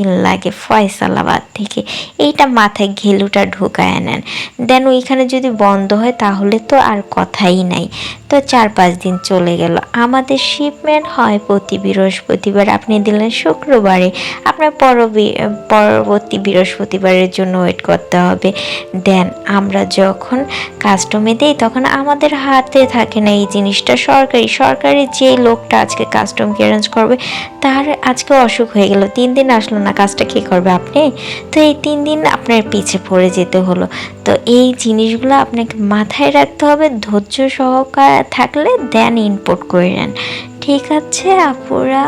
In লাগে ফয়সালাবাদ থেকে। এইটা মাথায় ঘেলুটা ঢুকায় নেন। দেন ওইখানে যদি বন্ধ হয় তাহলে তো আর কথাই নাই। তো চার পাঁচ দিন চলে গেল। আমাদের শিপমেন্ট হয় প্রতি বৃহস্পতিবার। আপনি দিলেন শুক্রবারে। আপনার পরবি, পরবর্তী বৃহস্পতিবারের জন্য ওয়েট করতে হবে। দেন আমরা যখন কাস্টমে দিই তখন আমাদের হাতে থাকে না এই জিনিসটা। সরকারি সরকারি যে লোকটা আজকে কাস্টম ক্লিয়ারেন্স করবে, তার আজকে অসুখ হয়ে গেল। তিন দিন আসলো না কাজটা কে করবে আপনি? তো এই তিন দিন আপনার পিছে পড়ে যেতে হলো। তো এই জিনিসগুলো আপনাকে মাথায় রাখতে হবে, ধৈর্য সহকার থাকলে দেন ইনপুট করে নেন। ঠিক আছে আপুরা?